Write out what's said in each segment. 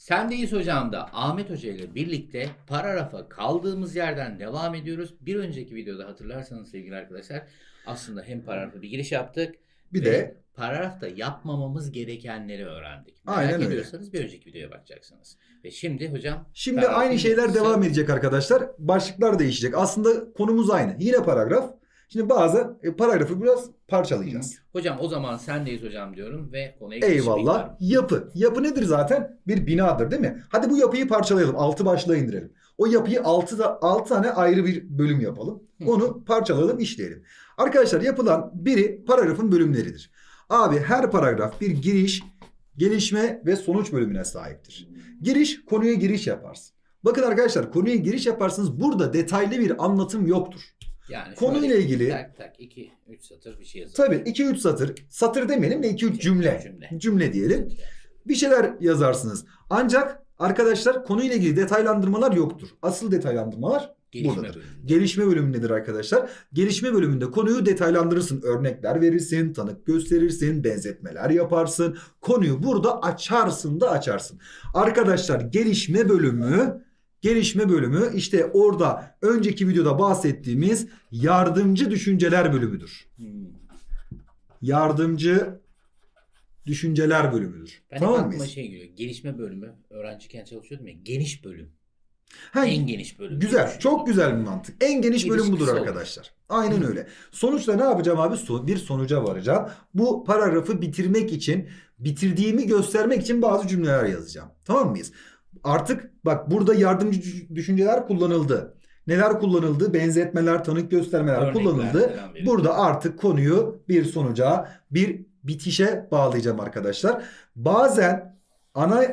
Sendeyiz hocam da Ahmet Hoca ile birlikte paragrafa kaldığımız yerden devam ediyoruz. Bir önceki videoda hatırlarsanız sevgili arkadaşlar aslında hem paragrafa bir giriş yaptık. Bir de paragrafta yapmamamız gerekenleri öğrendik. Merak Aynen öyle. ediyorsanız bir önceki videoya bakacaksınız. Ve şimdi hocam şimdi aynı şeyler devam edecek arkadaşlar. Başlıklar değişecek. Aslında konumuz aynı. Yine paragraf. Şimdi bazı e, paragrafı biraz parçalayacağız. Hocam o zaman sendeyiz hocam diyorum ve konuya geçiş Eyvallah. Yapı. Yapı nedir zaten? Bir binadır değil mi? Hadi bu yapıyı parçalayalım. Altı başlığa indirelim. O yapıyı altı, da, altı tane ayrı bir bölüm yapalım. Onu parçalayalım, işleyelim. Arkadaşlar yapılan biri paragrafın bölümleridir. Abi her paragraf bir giriş, gelişme ve sonuç bölümüne sahiptir. Giriş konuya giriş yaparsın. Bakın arkadaşlar konuya giriş yaparsınız. Burada detaylı bir anlatım yoktur. Yani Konuyla ilgili- tak tak 2 3 satır bir şey yazalım. Tabii 2-3 satır. Satır demeyelim de 2-3 cümle. Cümle. Cümle diyelim. bir şeyler yazarsınız. Ancak arkadaşlar konuyla ilgili detaylandırmalar yoktur. Asıl detaylandırmalar Gelişme buradadır. bölümü. Gelişme bölümündedir arkadaşlar. Gelişme bölümünde konuyu detaylandırırsın. Örnekler verirsin, tanık gösterirsin, benzetmeler yaparsın. Konuyu burada açarsın da açarsın. Arkadaşlar gelişme bölümü Gelişme bölümü işte orada önceki videoda bahsettiğimiz yardımcı düşünceler bölümüdür. Hmm. Yardımcı düşünceler bölümüdür. Ben tamam hep aklıma mıyız? şey geliyor. Gelişme bölümü. Öğrenciyken çalışıyordum ya. Geniş bölüm. Ha, en geniş bölüm. Güzel. Çok güzel bir mantık. En geniş Giriş bölüm budur olur. arkadaşlar. Aynen öyle. Sonuçta ne yapacağım abi? Bir sonuca varacağım. Bu paragrafı bitirmek için, bitirdiğimi göstermek için bazı cümleler yazacağım. Tamam mıyız? Artık bak burada yardımcı düş- düşünceler kullanıldı. Neler kullanıldı? Benzetmeler, tanık göstermeler Örnekler kullanıldı. Burada artık konuyu bir sonuca, bir bitişe bağlayacağım arkadaşlar. Bazen ana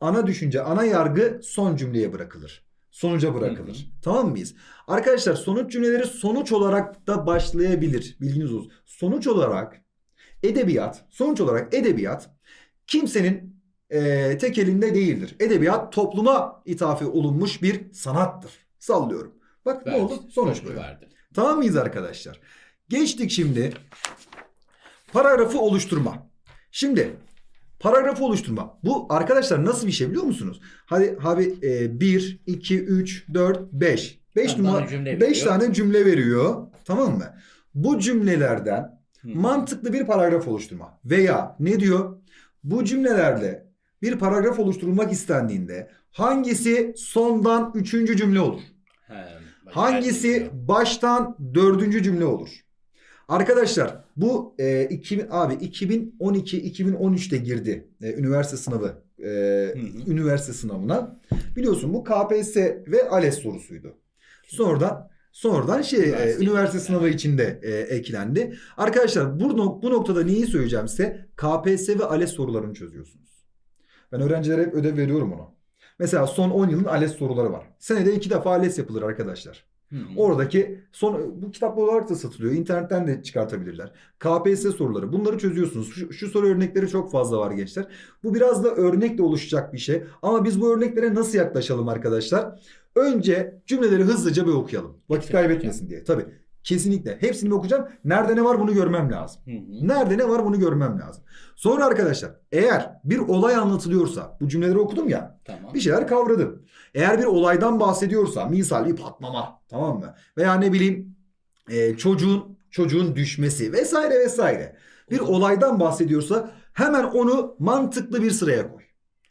ana düşünce, ana yargı son cümleye bırakılır. Sonuca bırakılır. Hı Tamam mıyız? Arkadaşlar sonuç cümleleri sonuç olarak da başlayabilir. Bilginiz olsun. Sonuç olarak edebiyat, sonuç olarak edebiyat kimsenin eee, tek elinde değildir. Edebiyat topluma ithafi olunmuş bir sanattır. Sallıyorum. Bak ne Verdi. oldu? Sonuç böyle. verdi. Tamam mıyız arkadaşlar? Geçtik şimdi paragrafı oluşturma. Şimdi paragrafı oluşturma. Bu arkadaşlar nasıl bir şey biliyor musunuz? Hadi abi 1, 2, 3, 4, 5. 5 Tamam, numara cümle 5 veriyor. tane cümle veriyor. Tamam mı? Bu cümlelerden Hı. mantıklı bir paragraf oluşturma. Veya ne diyor? Bu cümlelerle bir paragraf oluşturulmak istendiğinde hangisi sondan üçüncü cümle olur? He, Hangisi baştan dördüncü cümle olur? Arkadaşlar bu e, 2000 abi 2012-2013'te girdi e, üniversite sınavı e, hı. üniversite sınavına. Biliyorsun bu KPSS ve ALES sorusuydu. Sonradan sonradan şey e, Üniversite üniversite eklendi. sınavı içinde e, eklendi. Arkadaşlar bu, bu noktada neyi söyleyeceğim size? KPSS ve ALES sorularını çözüyorsunuz. Ben öğrencilere hep ödev veriyorum onu. Mesela son 10 yılın ALES soruları var. Senede iki defa ALES yapılır arkadaşlar. Hı. Oradaki son bu kitap olarak da satılıyor. İnternetten de çıkartabilirler. KPSS soruları. Bunları çözüyorsunuz. Şu, şu soru örnekleri çok fazla var gençler. Bu biraz da örnekle oluşacak bir şey. Ama biz bu örneklere nasıl yaklaşalım arkadaşlar? Önce cümleleri hızlıca bir okuyalım. Vakit kaybetmesin diye. Tabii. Kesinlikle. Hepsini bir okuyacağım. Nerede ne var bunu görmem lazım. Hı hı. Nerede ne var bunu görmem lazım. Sonra arkadaşlar eğer bir olay anlatılıyorsa bu cümleleri okudum ya Tamam. bir şeyler kavradım. Eğer bir olaydan bahsediyorsa misal bir patlama tamam mı? Veya ne bileyim e, çocuğun çocuğun düşmesi vesaire vesaire. Bir olaydan bahsediyorsa hemen onu mantıklı bir sıraya koy.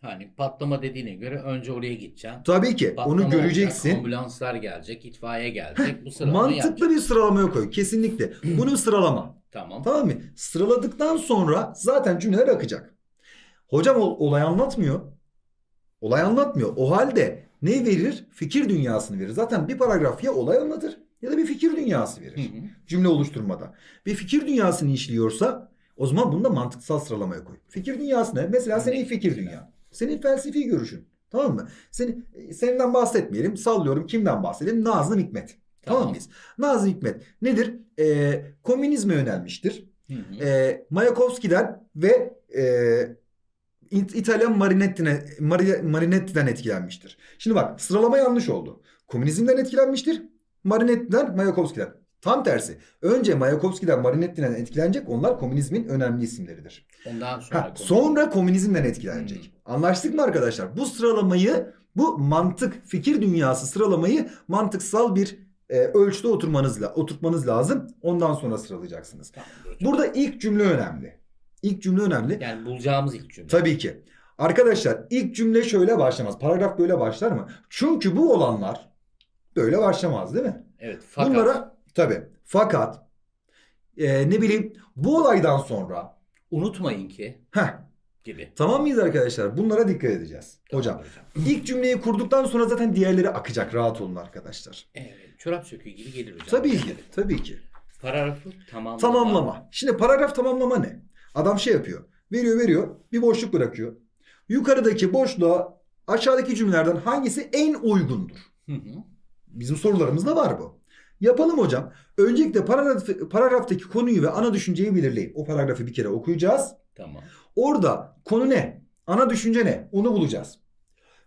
Hani patlama dediğine göre önce oraya gideceksin. Tabii ki Patlama onu göreceksin. Olacak, ambulanslar gelecek, itfaiye gelecek. Bu sıralamayı Mantıklı yapacaksın. bir sıralamaya koy. Kesinlikle. Bunu sıralama. Tamam. Tamam mı? Sıraladıktan sonra zaten cümleler akacak. Hocam ol- olay anlatmıyor. Olay anlatmıyor. O halde ne verir? Fikir dünyasını verir. Zaten bir paragraf ya olay anlatır ya da bir fikir dünyası verir. hı. Cümle oluşturmada. Bir fikir dünyasını işliyorsa o zaman bunu da mantıksal sıralamaya koy. Fikir dünyası ne? Mesela senin fikir dünya. Senin felsefi görüşün. Tamam mı? Senin, seninden bahsetmeyelim. Sallıyorum. Kimden bahsedelim? Nazım Hikmet. Tamam, Tamam. mıyız? Nazım Hikmet nedir? Ee, komünizme yönelmiştir. Hı hı. E, Mayakovski'den ve e, İt- İtalyan Marinetti'ne, Mari- Marinetti'den etkilenmiştir. Şimdi bak sıralama yanlış oldu. Komünizmden etkilenmiştir. Marinetti'den, Mayakovski'den. Tam tersi. Önce Mayakovski'den, Marinetti'den etkilenecek onlar komünizmin önemli isimleridir. Ondan sonra Ha, sonra komünizmden etkilenecek. Anlaştık mı arkadaşlar? Bu sıralamayı, bu mantık, fikir dünyası sıralamayı mantıksal bir e, ölçüde oturmanız, la- oturtmanız lazım. Ondan sonra sıralayacaksınız. Hocam. Burada ilk cümle önemli. İlk cümle önemli. Yani bulacağımız ilk cümle. Tabii ki. Arkadaşlar ilk cümle şöyle başlamaz. Paragraf böyle başlar mı? Çünkü bu olanlar böyle başlamaz değil mi? Evet. Fakat Bunlara tabii. Fakat e, ne bileyim bu olaydan sonra unutmayın ki heh, gibi. tamam mıyız arkadaşlar? Bunlara dikkat edeceğiz. Hocam Tamamdır hocam. ilk cümleyi kurduktan sonra zaten diğerleri akacak. Rahat olun arkadaşlar. Evet. Çorap söküğü gibi gelir hocam. Tabii ki. Tabii ki. Paragrafı tamamlama. Tamamlama. Şimdi paragraf tamamlama ne? Adam şey yapıyor. Veriyor veriyor. Bir boşluk bırakıyor. Yukarıdaki boşluğa aşağıdaki cümlelerden hangisi en uygundur? Hı hı. Bizim sorularımızda var bu. Yapalım hocam. Öncelikle paragraf, paragraftaki konuyu ve ana düşünceyi belirleyin. O paragrafı bir kere okuyacağız. Tamam. Orada konu ne? Ana düşünce ne? Onu bulacağız.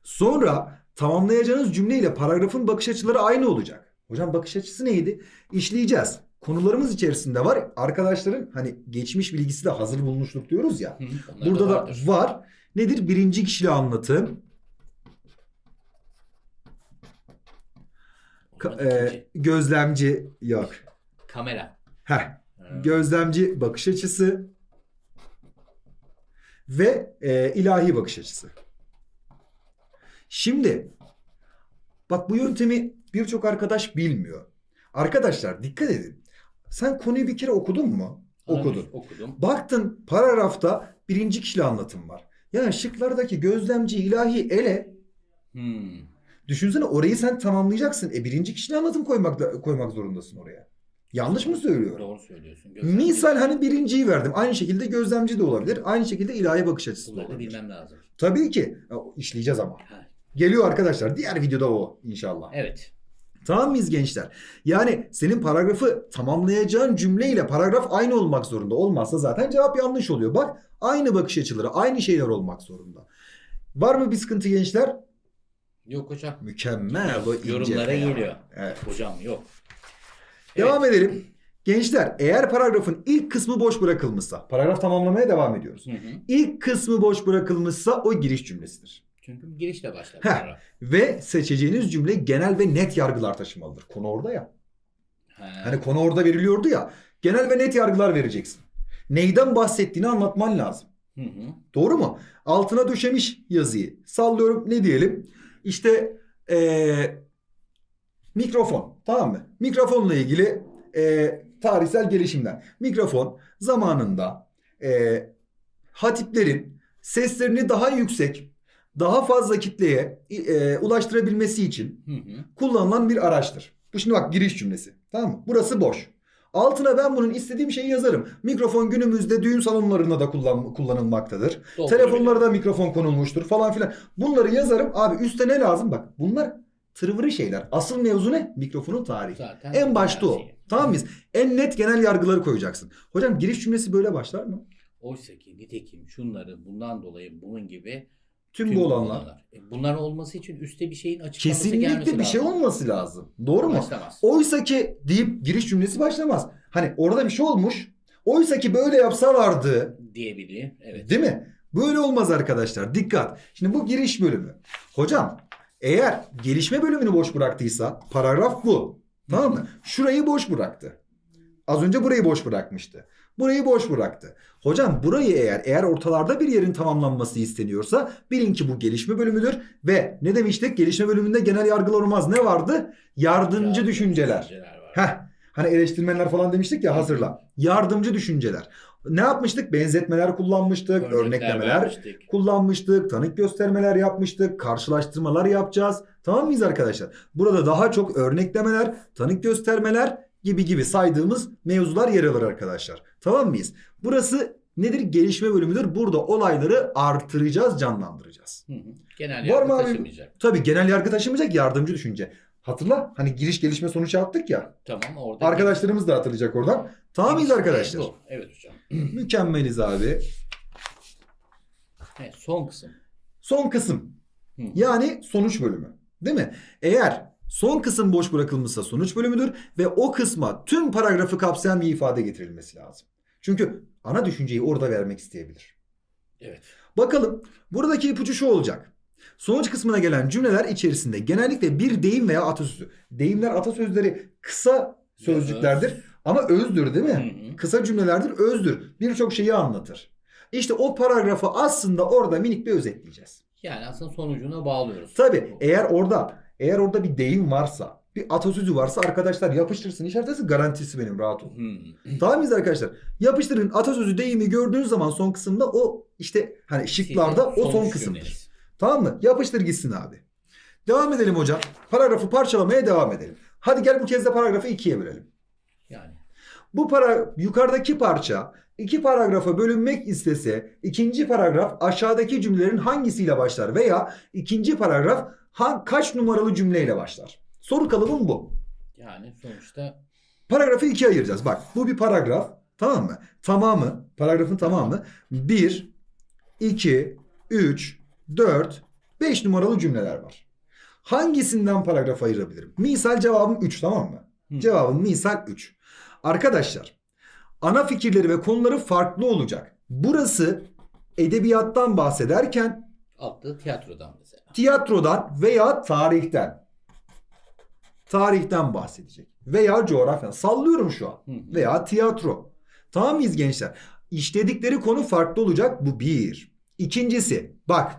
Sonra tamamlayacağınız cümleyle paragrafın bakış açıları aynı olacak. Hocam bakış açısı neydi? İşleyeceğiz. Konularımız içerisinde var. Arkadaşların hani geçmiş bilgisi de hazır bulunuşluk diyoruz ya. Hı Burada da vardır. var. Nedir? Birinci kişili anlatım. O zaman Ka- e, gözlemci yok. Kamera. Heh. Ha. Gözlemci bakış açısı ve e, ilahi bakış açısı. Şimdi bak bu yöntemi birçok arkadaş bilmiyor. Arkadaşlar dikkat edin. Sen konuyu bir kere okudun mu? Okudun. Okudum. Baktın paragrafta birinci kişili anlatım var. Ya şıklardaki gözlemci ilahi ele Hmm. Düşünsene orayı sen tamamlayacaksın. E birinci kişili anlatım koymak da, koymak zorundasın oraya. Yanlış mı söylüyorum? Doğru söylüyorsun. Gözlemci. Misal hani birinciyi verdim. Aynı şekilde gözlemci de olabilir. Aynı şekilde ilahi bakış açısı da Bunları olabilir. bilmem lazım. Tabii ki. Ya, işleyeceğiz ama. Ha. Geliyor arkadaşlar. Diğer videoda o inşallah. Evet. Tamam mıyız gençler? Yani senin paragrafı tamamlayacağın cümleyle paragraf aynı olmak zorunda. Olmazsa zaten cevap yanlış oluyor. Bak aynı bakış açıları, aynı şeyler olmak zorunda. Var mı bir sıkıntı gençler? Yok hocam. Mükemmel. Bu ince Yorumlara feya. geliyor. Evet. Hocam yok. Devam Evet. edelim. Gençler eğer paragrafın ilk kısmı boş bırakılmışsa, paragraf tamamlamaya devam ediyoruz. Hı hı. İlk kısmı boş bırakılmışsa o giriş cümlesidir. Çünkü girişle başlar. Heh. paragraf. Ve seçeceğiniz cümle genel ve net yargılar taşımalıdır. Konu orada ya. Ha. Hani konu orada veriliyordu ya. Genel ve net yargılar vereceksin. Neyden bahsettiğini anlatman lazım. Hı hı. Doğru mu? Altına döşemiş yazıyı. Sallıyorum ne diyelim? İşte eee, mikrofon. Tamam mı? Mikrofonla ilgili eee, tarihsel gelişimler. Mikrofon zamanında eee, hatiplerin seslerini daha yüksek, daha fazla kitleye eee, ulaştırabilmesi için Hı hı. kullanılan bir araçtır. Bu şimdi bak giriş cümlesi. Tamam mı? Burası boş. Altına ben bunun istediğim şeyi yazarım. Mikrofon günümüzde düğün salonlarında da kullan, kullanılmaktadır. Telefonlara da mikrofon konulmuştur falan filan. Bunları yazarım. Abi üstte ne lazım? Bak bunlar tırvırı şeyler. Asıl mevzu ne? Mikrofonun tarihi. Zaten En başta o. Tamam mıyız? En net genel yargıları koyacaksın. Hocam giriş cümlesi böyle başlar mı? Oysa ki nitekim şunları bundan dolayı bunun gibi Tüm, bu olanlar. E, bunların olması için üstte bir şeyin açıklaması Kesinlikle bir şey lazım. olması lazım. Doğru mu? Başlamaz. Oysa ki deyip giriş cümlesi başlamaz. Hani orada bir şey olmuş. Oysa ki böyle yapsalardı Diyebiliyor. Evet. Değil mi? Böyle olmaz arkadaşlar. Dikkat. Şimdi bu giriş bölümü. Hocam eğer gelişme bölümünü boş bıraktıysa paragraf bu. Tamam mı? Şurayı boş bıraktı. Az önce burayı boş bırakmıştı. Burayı boş bıraktı. Hocam burayı eğer eğer ortalarda bir yerin tamamlanması isteniyorsa bilin ki bu gelişme bölümüdür ve ne demiştik? Gelişme bölümünde genel yargılar olmaz. Ne vardı? Yardımcı düşünceler. var. Heh. Hani eleştirmenler falan demiştik ya hazırla. Yardımcı düşünceler. Ne yapmıştık? Benzetmeler kullanmıştık, örneklemeler vermiştik. kullanmıştık, tanık göstermeler yapmıştık, karşılaştırmalar yapacağız. Tamam mıyız arkadaşlar? Burada daha çok örneklemeler, tanık göstermeler gibi gibi saydığımız mevzular yer alır arkadaşlar. Tamam mıyız? Burası nedir? Gelişme bölümüdür. Burada olayları artıracağız, canlandıracağız. Hı hı. Genel Var yargı abi? taşımayacak. Tabii genel yargı taşımayacak, yardımcı düşünce. Hatırla hani giriş gelişme sonuç yaptık ya. Tamam orada. Arkadaşlarımız da hatırlayacak oradan. Tamam mıyız arkadaşlar? Bu. Evet hocam. Mükemmeliz abi. Evet, son kısım. Son kısım. Hı. Yani sonuç bölümü. Değil mi? Eğer Son kısım boş bırakılmışsa sonuç bölümüdür ve o kısma tüm paragrafı kapsayan bir ifade getirilmesi lazım. Çünkü ana düşünceyi orada vermek isteyebilir. Evet. Bakalım buradaki ipucu şu olacak. Sonuç kısmına gelen cümleler içerisinde genellikle bir deyim veya atasözü. Deyimler atasözleri kısa sözcüklerdir ama özdür değil mi? Hı hı. Kısa cümlelerdir, özdür. Birçok şeyi anlatır. İşte o paragrafı aslında orada minik bir özetleyeceğiz. Yani aslında sonucuna bağlıyoruz. Tabi eğer orada eğer orada bir deyim varsa, bir atasözü varsa arkadaşlar yapıştırsın. İşaretlesin garantisi benim rahat olun. Hmm. Tamam mıyız arkadaşlar? Yapıştırın atasözü deyimi gördüğünüz zaman son kısımda o işte hani şıklarda o son sonuç kısımdır. Tamam mı? Yapıştır gitsin abi. Devam edelim hocam. Paragrafı parçalamaya devam edelim. Hadi gel bu kez de paragrafı ikiye bölelim. Yani Bu para yukarıdaki parça iki paragrafa bölünmek istese ikinci paragraf aşağıdaki cümlelerin hangisiyle başlar veya ikinci paragraf ha- kaç numaralı cümleyle başlar? Soru kalıbım bu. yani sonuçta Paragrafı ikiye ayıracağız. Bak bu bir paragraf tamam mı? Tamamı paragrafın tamamı 1, 2, 3, 4, 5 numaralı cümleler var. Hangisinden paragraf ayırabilirim? Misal cevabım 3 tamam mı? Hı. Cevabım misal 3. Arkadaşlar ana fikirleri ve konuları farklı olacak. Burası edebiyattan bahsederken altta tiyatrodan mesela. Tiyatrodan veya tarihten tarihten bahsedecek. Veya coğrafyadan. Sallıyorum şu an. Hı. Veya tiyatro. Tamam mıyız gençler? İşledikleri konu farklı olacak. Bu bir. İkincisi bak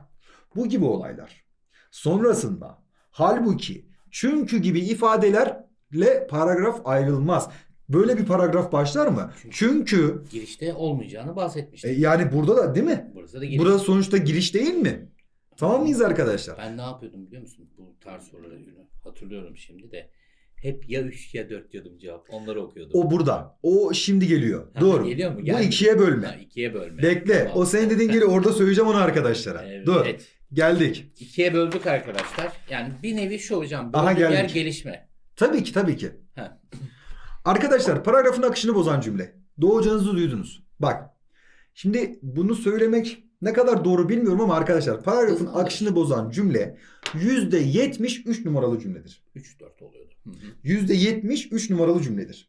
bu gibi olaylar. Sonrasında halbuki çünkü gibi ifadelerle paragraf ayrılmaz. Böyle bir paragraf başlar mı? Çünkü- Çünkü Girişte olmayacağını bahsetmiştik. e, yani burada da değil mi? Burası da giriş. Burası sonuçta giriş değil mi? Tamam mıyız arkadaşlar? Ben ne yapıyordum biliyor musun? Bu tarz soruları günü. Hatırlıyorum şimdi de. Hep ya 3 ya 4 diyordum cevap. Onları okuyordum. O burada. O şimdi geliyor. Ha, Doğru. Geliyor mu? Bu Geldi. ikiye bölme. Ha, ikiye bölme. Bekle. Tamam. O senin dediğin geliyor. Orada söyleyeceğim onu arkadaşlara. Evet. Dur. Geldik. İkiye böldük arkadaşlar. Yani bir nevi şu hocam. Aha, Böldüğü yer geldik. gelişme. Tabii ki tabii ki. Ha. Arkadaşlar paragrafın akışını bozan cümle. Doğucanızı duydunuz. Bak. Şimdi bunu söylemek ne kadar doğru bilmiyorum ama arkadaşlar paragrafın akışını bozan cümle %73 numaralı cümledir. 3-4 oluyordu. Hı hı. %73 numaralı cümledir.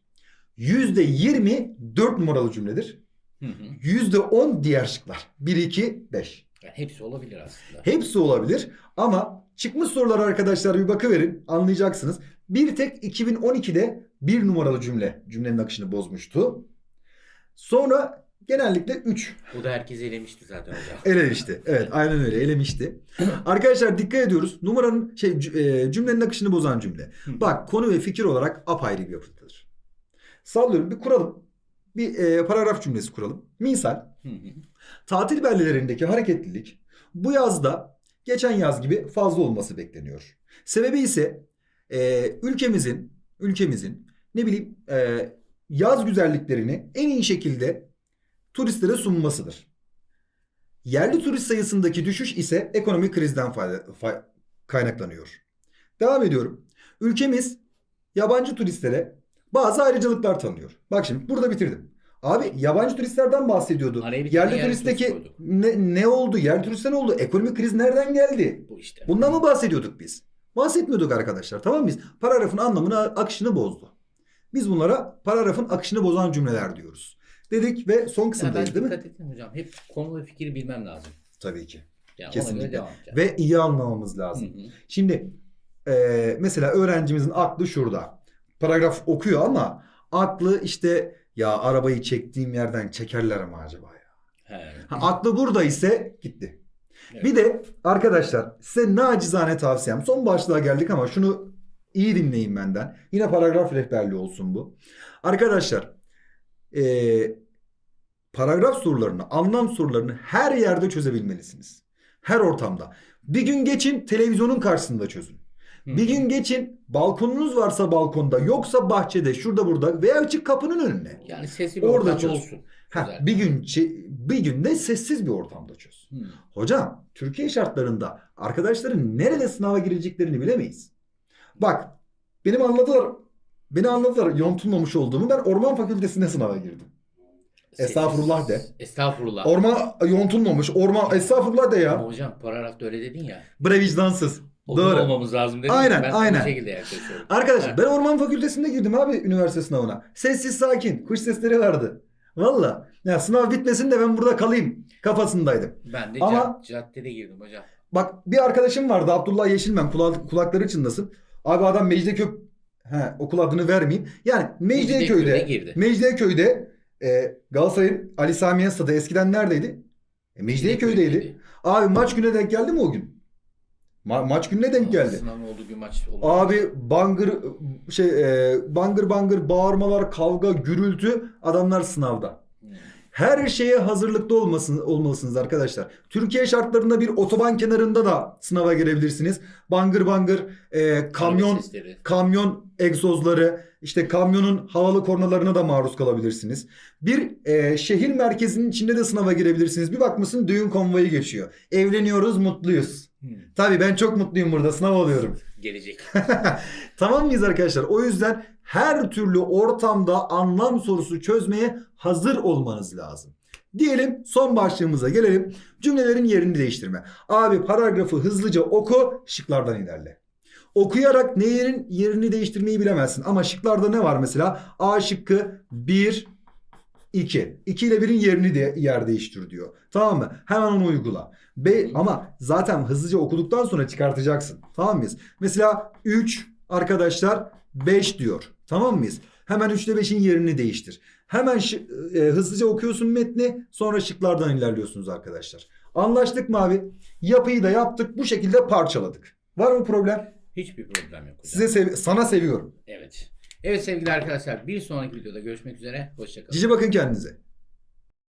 %20 4 numaralı cümledir. Hı hı. %10 diğer şıklar. 1, 2, 5. Yani hepsi olabilir aslında. Hepsi olabilir ama çıkmış sorular arkadaşlar bir bakıverin anlayacaksınız. Bir tek 2012'de bir numaralı cümle cümlenin akışını bozmuştu. Sonra genellikle 3 Bu da herkes elemişti zaten hocam. elemişti. Evet aynen öyle elemişti. arkadaşlar dikkat ediyoruz. Numaranın şey e, cümlenin akışını bozan cümle. Bak konu ve fikir olarak apayrı bir yapıdadır. Sallıyorum bir kuralım. Bir e, paragraf cümlesi kuralım. Misal. Tatil beldelerindeki hareketlilik bu yazda geçen yaz gibi fazla olması bekleniyor. Sebebi ise e, ülkemizin ülkemizin ne bileyim e, yaz güzelliklerini en iyi şekilde turistlere sunmasıdır. Yerli turist sayısındaki düşüş ise ekonomik krizden fayda- kaynaklanıyor. Devam ediyorum. Ülkemiz yabancı turistlere bazı ayrıcalıklar tanıyor. Bak şimdi burada bitirdim. Abi yabancı turistlerden bahsediyordu. Araya bir tane Yerli yerli turistteki turist koyduk. ne, ne oldu? Yerli turiste ne oldu? Ekonomik kriz nereden geldi? Bu işte. Bundan mı bahsediyorduk biz? Bahsetmiyorduk arkadaşlar. Tamam mı biz? Paragrafın anlamını, akışını bozdu. Biz bunlara paragrafın akışını bozan cümleler diyoruz. Dedik ve son kısımdayız değil mi? dikkat ettim hocam. Hep konu ve fikri bilmem lazım. Tabii ki. Yani Kesinlikle. Ve iyi anlamamız Hı lazım. hı. Şimdi e, mesela öğrencimizin aklı şurada. Paragraf okuyor ama aklı işte ya arabayı çektiğim yerden çekerler mi acaba ya? He. Ha, aklı burada ise gitti. Evet. Bir de arkadaşlar size nacizane tavsiyem. Son başlığa geldik ama şunu iyi dinleyin benden. Yine paragraf rehberliği olsun bu. Arkadaşlar eee, paragraf sorularını, anlam sorularını her yerde çözebilmelisiniz. Her ortamda. Bir gün geçin televizyonun karşısında çözün. Hı. Bir gün geçin balkonunuz varsa balkonda yoksa bahçede şurada burada veya açık kapının önüne. Yani sesli bir Orada çöz. olsun. Güzel. bir gün bir günde sessiz bir ortamda çöz. Hı. Hocam Türkiye şartlarında arkadaşların nerede sınava gireceklerini bilemeyiz. Bak benim anladılar beni anladılar yontulmamış olduğumu ben orman fakültesine sınava girdim. Estağfurullah de. Estağfurullah. Orman yontulmamış orman estağfurullah de Ama ya. hocam paragrafta öyle dedin ya. Bre vicdansız. Doğru. olmamız lazım dedim. Aynen, ben aynen. bu şekilde yaklaşıyorum. Arkadaşlar ben orman fakültesinde girdim abi üniversite sınavına. Sessiz sakin. Kuş sesleri vardı. Valla. Ya sınav bitmesin de ben burada kalayım kafasındaydım. Ben de Ama- cad- caddede girdim hocam. Bak bir arkadaşım vardı Abdullah Yeşilmen kulak, kulakları çınlasın. Abi adam Mecidiyeköy he, okul adını vermeyeyim. Yani Mecidiyeköy'de girdi. Mecidiyeköy'de e, Galatasaray'ın Ali Sami Yen stadı eskiden neredeydi? E, Mecidiyeköy'deydi. Abi maç güne denk geldi mi o gün? Ma- maç gününe denk geldi. Sınavın olduğu gün maç oldu. Abi bangır şey e, bangır bangır bağırmalar, kavga, gürültü adamlar sınavda. Her şeye hazırlıklı olmasın, olmalısınız arkadaşlar. Türkiye şartlarında bir otoban kenarında da sınava girebilirsiniz. Bangır bangır e, kamyon sesleri. kamyon egzozları, işte kamyonun havalı kornalarına da maruz kalabilirsiniz. Bir e, şehir merkezinin içinde de sınava girebilirsiniz. Bir bakmışsın düğün konvoyu geçiyor. Evleniyoruz, mutluyuz. Hmm. Tabii ben çok mutluyum burada sınav alıyorum. Gelecek. tamam mıyız arkadaşlar? O yüzden her türlü ortamda anlam sorusu çözmeye hazır olmanız lazım. Diyelim son başlığımıza gelelim. Cümlelerin yerini değiştirme. Abi paragrafı hızlıca oku, şıklardan ilerle. Okuyarak neyin yerini değiştirmeyi bilemezsin. Ama şıklarda ne var mesela? A şıkkı 1, 2. 2 ile 1'in yerini de yer değiştir diyor. Tamam mı? Hemen onu uygula. B, ama zaten hızlıca okuduktan sonra çıkartacaksın. Tamam mıyız? Mesela 3 arkadaşlar 5 diyor. Tamam mıyız? Hemen 3 ile 5'in yerini değiştir. Hemen e, hızlıca okuyorsun metni sonra şıklardan ilerliyorsunuz arkadaşlar. Anlaştık mı abi? Yapıyı da yaptık. Bu şekilde parçaladık. Var mı problem? Hiçbir problem yok hocam. Size sev- sana seviyorum. Evet. Evet sevgili arkadaşlar bir sonraki videoda görüşmek üzere. Hoşçakalın. Cici bakın kendinize.